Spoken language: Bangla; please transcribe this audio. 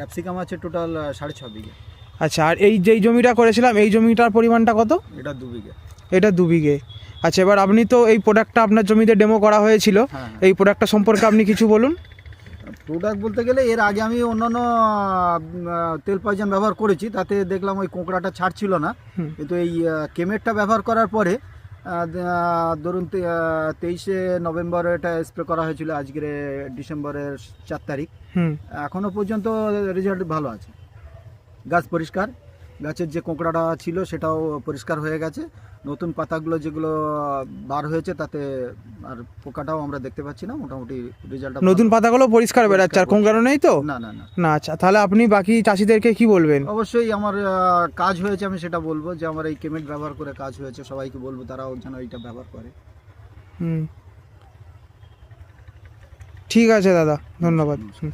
ক্যাপসিকাম আছে টোটাল সাড়ে ছ বিঘে। আচ্ছা আর এই যেই জমিটা করেছিলাম এই জমিটার পরিমাণটা কত? এটা দু বিঘে। এটা দু বিঘে। আচ্ছা এবার আপনি তো এই প্রোডাক্টটা আপনার জমিতে ডেমো করা হয়েছিল। হ্যাঁ এই প্রোডাক্টটা সম্পর্কে আপনি কিছু বলুন। প্রোডাক্ট বলতে গেলে এর আগে আমি অন্যান্য তেল পয়জন ব্যবহার করেছি তাতে দেখলাম ওই কোঁকড়াটা ছাড়ছিল না। কিন্তু এই আহ, কেমেটটা ব্যবহার করার পরে ধরুন তেইশে নভেম্বর এটা স্প্রে করা হয়েছিল আজকের ডিসেম্বরের চার তারিখ। এখনও পর্যন্ত রেজাল্ট ভালো আছে। গাছ পরিষ্কার। গাছের যে কোঁকড়াটা ছিল সেটাও পরিষ্কার হয়ে গেছে। নতুন পাতাগুলো যেগুলো বার হয়েছে তাতে আর পোকাটাও আমরা দেখতে পাচ্ছি না। মোটামুটি রেজাল্ট নতুন পাতাগুলো পরিষ্কার বেরাচ্ছে আর কোন কারণেই তো? না না না। না আচ্ছা তাহলে আপনি বাকি চাষিদেরকে কি বলবেন? অবশ্যই আমার কাজ হয়েছে আমি সেটা বলব যে আমার এই কেমেট ব্যবহার করে কাজ হয়েছে সবাইকে বলব তারাও যেন এইটা ব্যবহার করে। হুম। ঠিক আছে দাদা ধন্যবাদ। হুম